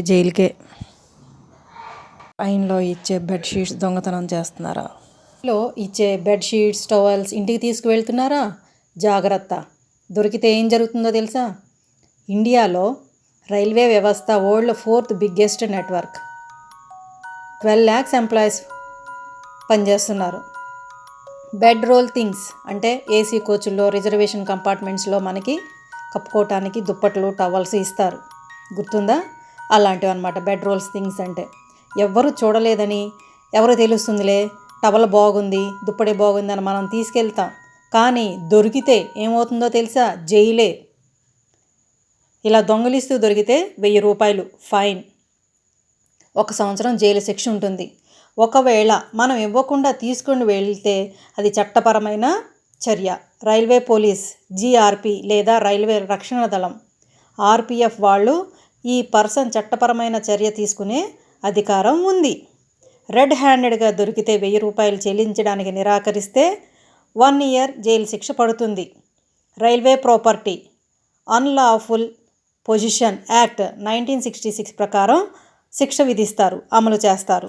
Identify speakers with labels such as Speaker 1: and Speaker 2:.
Speaker 1: జైలుకే. పైన్లో ఇచ్చే బెడ్షీట్స్ దొంగతనం చేస్తున్నారా? లో ఇచ్చే బెడ్షీట్స్ టవల్స్ ఇంటికి తీసుకువెళ్తున్నారా? జాగ్రత్త. దొరికితే ఏం జరుగుతుందో తెలుసా? ఇండియాలో రైల్వే వ్యవస్థ world fourth biggest network. Twelve lakhs employees పనిచేస్తున్నారు. బెడ్ రోల్ థింగ్స్ అంటే ఏసీ కోచుల్లో రిజర్వేషన్ కంపార్ట్మెంట్స్లో మనకి కప్పుకోవటానికి దుప్పట్లు టవల్స్ ఇస్తారు. గుర్తుందా? అలాంటివి అనమాట బెడ్ రోల్స్ థింగ్స్ అంటే. ఎవ్వరు చూడలేదని. ఎవరు తెలుస్తుందిలే టవల్ బాగుంది దుప్పటి బాగుంది అని మనం తీసుకెళ్తాం. కానీ దొరికితే ఏమవుతుందో తెలుసా? జైలే. ఇలా దొంగలిస్తూ దొరికితే వెయ్యి రూపాయలు ఫైన్. ఒక సంవత్సరం జైలు శిక్ష ఉంటుంది. ఒకవేళ మనం ఇవ్వకుండా తీసుకుని వెళ్తే అది చట్టపరమైన చర్య. రైల్వే పోలీస్ జీఆర్పి లేదా రైల్వే రక్షణ దళం. ఆర్పిఎఫ్ వాళ్ళు ఈ పర్సన్ చట్టపరమైన చర్య తీసుకునే అధికారం ఉంది. రెడ్ హ్యాండెడ్గా దొరికితే వెయ్యి రూపాయలు చెల్లించడానికి నిరాకరిస్తే వన్ ఇయర్ జైలు శిక్ష పడుతుంది. Railway property unlawful position act nineteen sixty six ప్రకారం శిక్ష విధిస్తారు అమలు చేస్తారు.